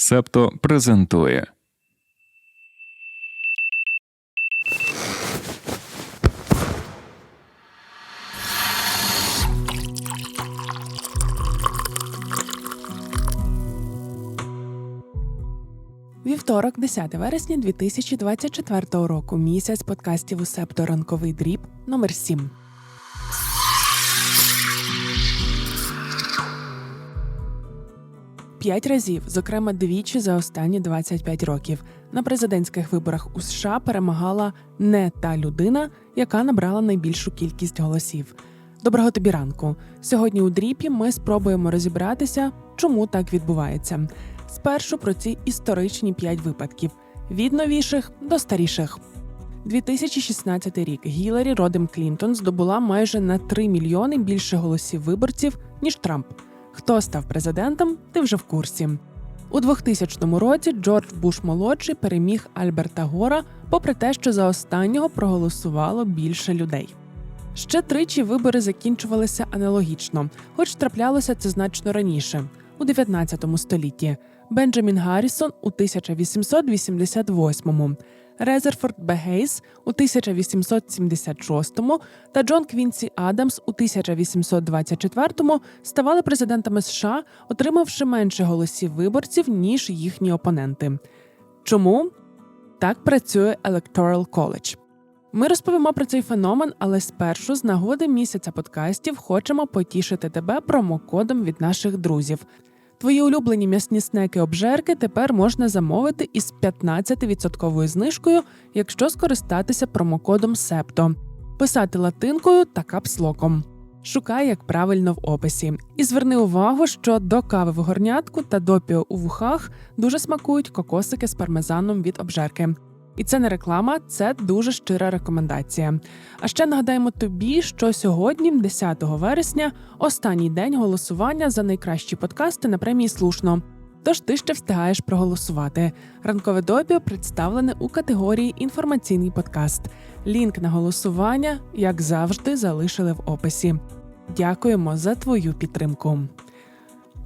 Септо презентує Вівторок, 10 вересня 2024 року. Місяць подкастів у Септо ранковий дріб номер 7. П'ять разів, зокрема двічі за останні 25 років, на президентських виборах у США перемагала не та людина, яка набрала найбільшу кількість голосів. Доброго тобі ранку. Сьогодні у дріпі ми спробуємо розібратися, чому так відбувається. Спершу про ці історичні п'ять випадків від новіших до старіших. 2016 рік Гіларі Родем Клінтон здобула майже на 3 мільйони більше голосів виборців ніж Трамп. Хто став президентом, ти вже в курсі. У 2000 році Джордж Буш молодший переміг Альберта Гора, попри те, що за останнього проголосувало більше людей. Ще тричі вибори закінчувалися аналогічно, хоч траплялося це значно раніше, у 19 столітті. Бенджамін Гаррісон у 1888-му, Резерфорд Бегейс у 1876-му та Джон Квінсі Адамс у 1824-му ставали президентами США, отримавши менше голосів виборців ніж їхні опоненти. Чому так працює Electoral College? Ми розповімо про цей феномен, але спершу з нагоди місяця подкастів хочемо потішити тебе промокодом від наших друзів. Твої улюблені м'ясні снеки обжерки тепер можна замовити із 15% знижкою, якщо скористатися промокодом Септо, писати латинкою та капслоком. Шукай, як правильно в описі. І зверни увагу, що до кави в горнятку та допіо у вухах дуже смакують кокосики з пармезаном від обжерки. І це не реклама, це дуже щира рекомендація. А ще нагадаємо тобі, що сьогодні, 10 вересня, останній день голосування за найкращі подкасти на премії слушно. Тож ти ще встигаєш проголосувати. Ранкове допіо представлене у категорії інформаційний подкаст. Лінк на голосування, як завжди, залишили в описі. Дякуємо за твою підтримку.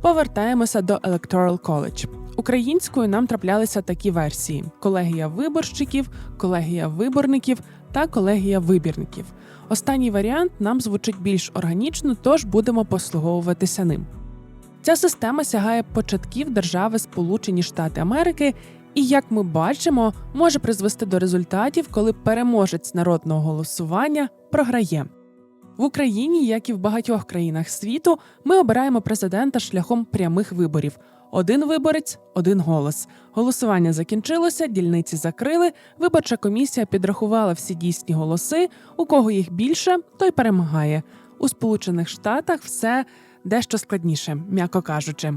Повертаємося до Electoral College. Українською нам траплялися такі версії: колегія виборщиків, колегія виборників та колегія вибірників. Останній варіант нам звучить більш органічно, тож будемо послуговуватися ним. Ця система сягає початків держави Сполучені Штати Америки і, як ми бачимо, може призвести до результатів, коли переможець народного голосування програє. В Україні, як і в багатьох країнах світу, ми обираємо президента шляхом прямих виборів. Один виборець, один голос. Голосування закінчилося, дільниці закрили. Виборча комісія підрахувала всі дійсні голоси. У кого їх більше, той перемагає. У Сполучених Штатах все дещо складніше, м'яко кажучи.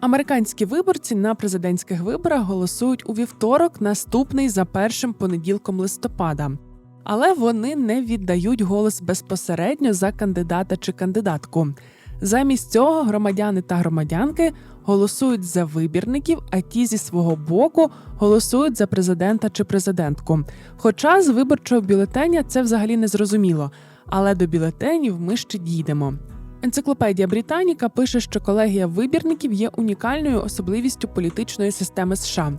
Американські виборці на президентських виборах голосують у вівторок, наступний за першим понеділком листопада. Але вони не віддають голос безпосередньо за кандидата чи кандидатку. Замість цього громадяни та громадянки голосують за вибірників, а ті зі свого боку голосують за президента чи президентку. Хоча з виборчого бюлетеня це взагалі не зрозуміло, але до бюлетенів ми ще дійдемо. Енциклопедія Британіка пише, що колегія вибірників є унікальною особливістю політичної системи США.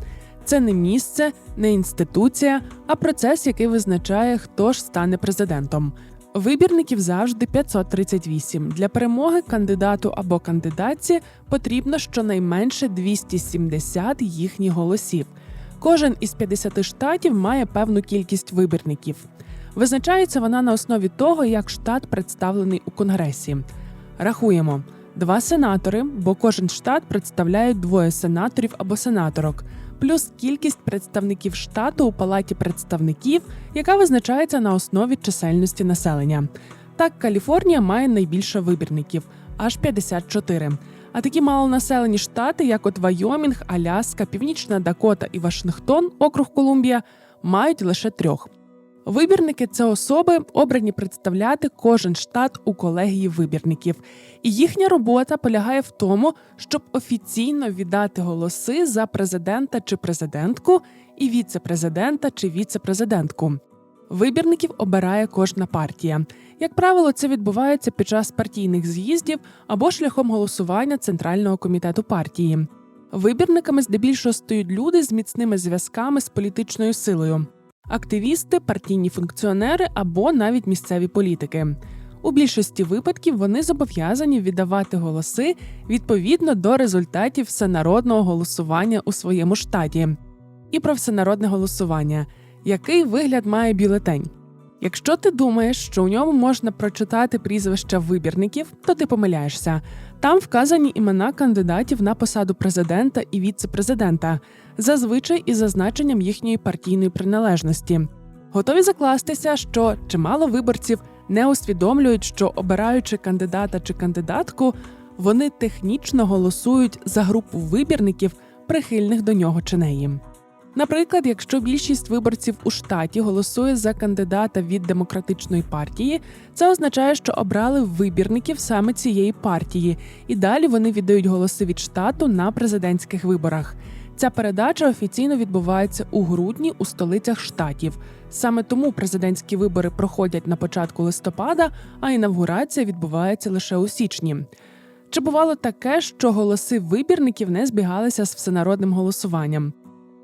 Це не місце, не інституція, а процес, який визначає, хто ж стане президентом. Вибірників завжди 538. Для перемоги кандидату або кандидатці потрібно щонайменше 270 їхніх голосів. Кожен із 50 штатів має певну кількість вибірників. Визначається вона на основі того, як штат представлений у конгресі. Рахуємо два сенатори, бо кожен штат представляє двоє сенаторів або сенаторок плюс кількість представників штату у палаті представників, яка визначається на основі чисельності населення. Так, Каліфорнія має найбільше вибірників аж 54. А такі малонаселені штати, як от Вайомінг, Аляска, Північна Дакота і Вашингтон, округ Колумбія, мають лише трьох. Вибірники це особи, обрані представляти кожен штат у колегії вибірників, і їхня робота полягає в тому, щоб офіційно віддати голоси за президента чи президентку і віце-президента чи віце-президентку. Вибірників обирає кожна партія. Як правило, це відбувається під час партійних з'їздів або шляхом голосування центрального комітету партії. Вибірниками здебільшого стають люди з міцними зв'язками з політичною силою, активісти, партійні функціонери або навіть місцеві політики. У більшості випадків вони зобов'язані віддавати голоси відповідно до результатів всенародного голосування у своєму штаті. І про всенародне голосування, який вигляд має бюлетень. Якщо ти думаєш, що у ньому можна прочитати прізвища вибірників, то ти помиляєшся. Там вказані імена кандидатів на посаду президента і віце-президента, зазвичай із зазначенням їхньої партійної приналежності. Готові закластися, що чимало виборців не усвідомлюють, що обираючи кандидата чи кандидатку, вони технічно голосують за групу вибірників, прихильних до нього чи неї. Наприклад, якщо більшість виборців у штаті голосує за кандидата від демократичної партії, це означає, що обрали вибірників саме цієї партії, і далі вони віддають голоси від штату на президентських виборах. Ця передача офіційно відбувається у грудні у столицях штатів. Саме тому президентські вибори проходять на початку листопада, а інавгурація відбувається лише у січні. Чи бувало таке, що голоси вибірників не збігалися з всенародним голосуванням?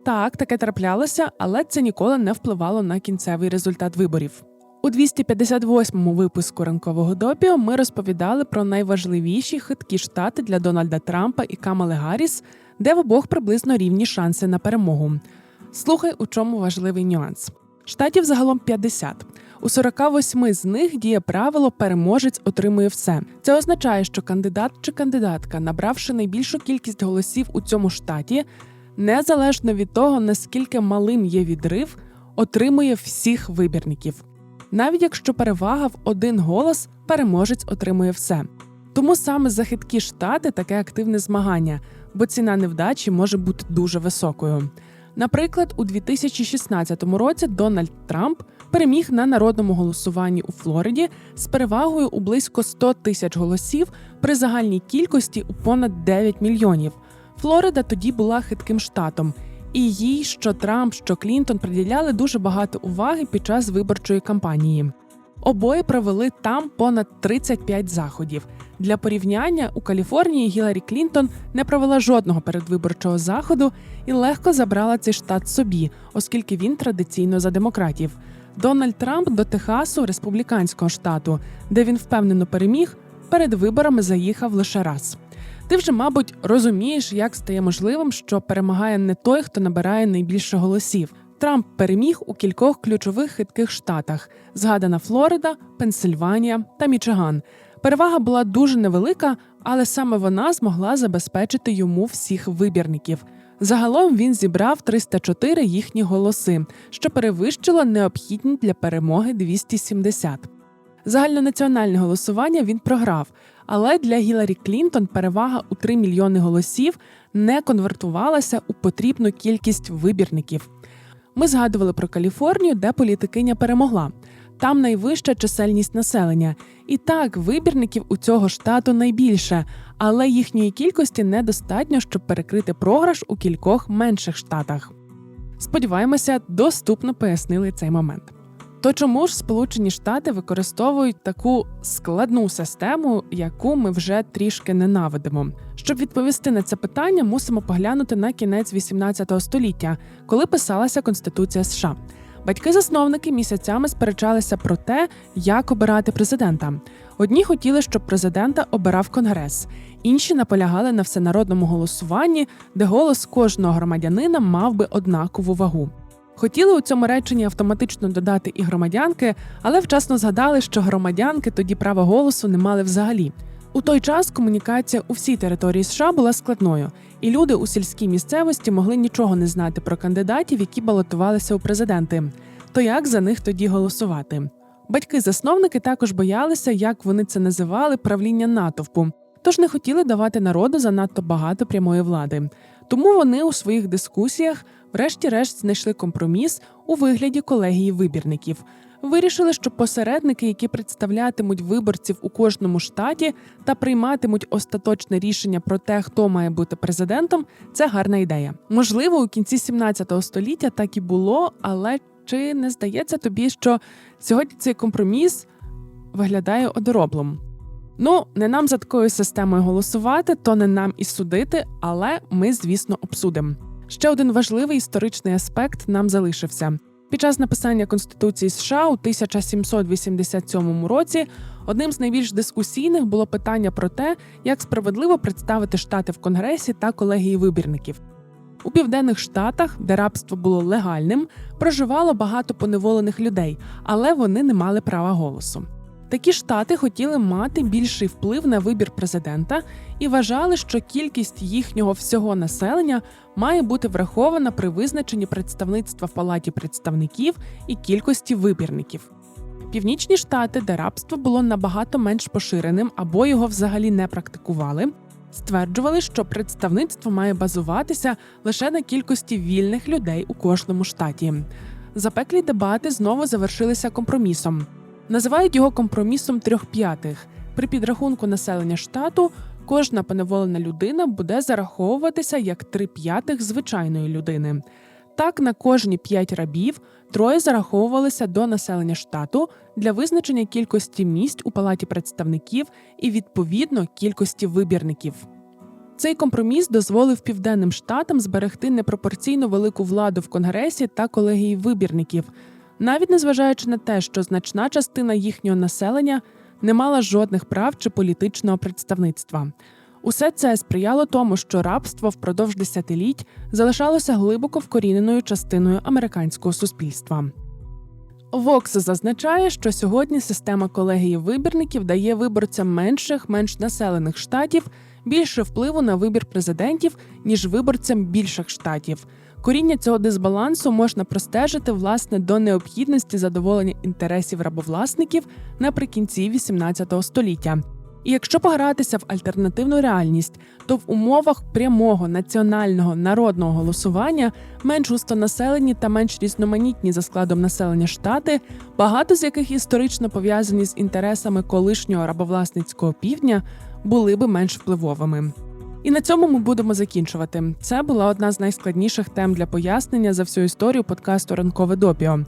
Так, таке траплялося, але це ніколи не впливало на кінцевий результат виборів. У 258-му випуску ранкового допіо ми розповідали про найважливіші хиткі штати для Дональда Трампа і Камали Гарріс, де в обох приблизно рівні шанси на перемогу. Слухай, у чому важливий нюанс. Штатів загалом 50. У 48 з них діє правило переможець отримує все. Це означає, що кандидат чи кандидатка, набравши найбільшу кількість голосів у цьому штаті, незалежно від того, наскільки малим є відрив, отримує всіх вибірників. Навіть якщо перевага в один голос, переможець отримує все. Тому саме за штати таке активне змагання, бо ціна невдачі може бути дуже високою. Наприклад, у 2016 році Дональд Трамп переміг на народному голосуванні у Флориді з перевагою у близько 100 тисяч голосів при загальній кількості у понад 9 мільйонів. Флорида тоді була хитким штатом, і їй, що Трамп, що Клінтон приділяли дуже багато уваги під час виборчої кампанії. Обоє провели там понад 35 заходів. Для порівняння у Каліфорнії Гіларі Клінтон не провела жодного передвиборчого заходу і легко забрала цей штат собі, оскільки він традиційно за демократів. Дональд Трамп до Техасу, республіканського штату, де він впевнено переміг, перед виборами заїхав лише раз. Ти вже, мабуть, розумієш, як стає можливим, що перемагає не той, хто набирає найбільше голосів. Трамп переміг у кількох ключових хитких штатах: згадана Флорида, Пенсильванія та Мічиган. Перевага була дуже невелика, але саме вона змогла забезпечити йому всіх вибірників. Загалом він зібрав 304 їхні голоси, що перевищило необхідні для перемоги 270. Загальнонаціональне голосування він програв, але для Гіларі Клінтон перевага у 3 мільйони голосів не конвертувалася у потрібну кількість вибірників. Ми згадували про Каліфорнію, де політикиня перемогла. Там найвища чисельність населення. І так, вибірників у цього штату найбільше, але їхньої кількості недостатньо, щоб перекрити програш у кількох менших штатах. Сподіваємося, доступно пояснили цей момент. То чому ж Сполучені Штати використовують таку складну систему, яку ми вже трішки ненавидимо? Щоб відповісти на це питання, мусимо поглянути на кінець 18 століття, коли писалася Конституція США. Батьки-засновники місяцями сперечалися про те, як обирати президента. Одні хотіли, щоб президента обирав конгрес, інші наполягали на всенародному голосуванні, де голос кожного громадянина мав би однакову вагу. Хотіли у цьому реченні автоматично додати і громадянки, але вчасно згадали, що громадянки тоді права голосу не мали взагалі. У той час комунікація у всій території США була складною, і люди у сільській місцевості могли нічого не знати про кандидатів, які балотувалися у президенти. То як за них тоді голосувати? Батьки-засновники також боялися, як вони це називали, правління натовпу, тож не хотіли давати народу занадто багато прямої влади. Тому вони у своїх дискусіях, врешті-решт, знайшли компроміс у вигляді колегії вибірників. Вирішили, що посередники, які представлятимуть виборців у кожному штаті та прийматимуть остаточне рішення про те, хто має бути президентом, це гарна ідея. Можливо, у кінці 17 століття так і було, але чи не здається тобі, що сьогодні цей компроміс виглядає одороблом? Ну, не нам за такою системою голосувати, то не нам і судити, але ми, звісно, обсудимо. Ще один важливий історичний аспект нам залишився. Під час написання Конституції США у 1787 році одним з найбільш дискусійних було питання про те, як справедливо представити штати в Конгресі та колегії вибірників. У південних штатах, де рабство було легальним, проживало багато поневолених людей, але вони не мали права голосу. Такі штати хотіли мати більший вплив на вибір президента і вважали, що кількість їхнього всього населення має бути врахована при визначенні представництва в палаті представників і кількості вибірників. Північні штати, де рабство було набагато менш поширеним або його взагалі не практикували, стверджували, що представництво має базуватися лише на кількості вільних людей у кожному штаті. Запеклі дебати знову завершилися компромісом. Називають його компромісом трьох п'ятих. При підрахунку населення штату кожна поневолена людина буде зараховуватися як три п'ятих звичайної людини. Так, на кожні п'ять рабів троє зараховувалися до населення штату для визначення кількості місць у палаті представників і відповідно кількості вибірників. Цей компроміс дозволив південним штатам зберегти непропорційно велику владу в Конгресі та колегії вибірників, навіть незважаючи на те, що значна частина їхнього населення не мала жодних прав чи політичного представництва. Усе це сприяло тому, що рабство впродовж десятиліть залишалося глибоко вкоріненою частиною американського суспільства. Вокс зазначає, що сьогодні система колегії вибірників дає виборцям менших, менш населених штатів більше впливу на вибір президентів, ніж виборцям більших штатів. Коріння цього дисбалансу можна простежити власне до необхідності задоволення інтересів рабовласників наприкінці XVIII століття. І якщо погратися в альтернативну реальність, то в умовах прямого національного народного голосування менш густонаселені та менш різноманітні за складом населення штати, багато з яких історично пов'язані з інтересами колишнього рабовласницького півдня, були би менш впливовими. І на цьому ми будемо закінчувати. Це була одна з найскладніших тем для пояснення за всю історію подкасту Ранкове допіо.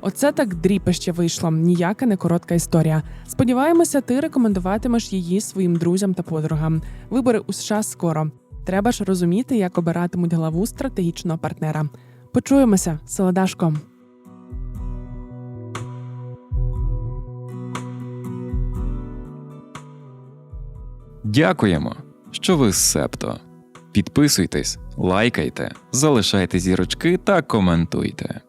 Оце так дріпище вийшло, ніяка не коротка історія. Сподіваємося, ти рекомендуватимеш її своїм друзям та подругам. Вибори у США скоро. Треба ж розуміти, як обиратимуть главу стратегічного партнера. Почуємося, Солодашко. Дякуємо, що ви Септо. Підписуйтесь, лайкайте, залишайте зірочки та коментуйте.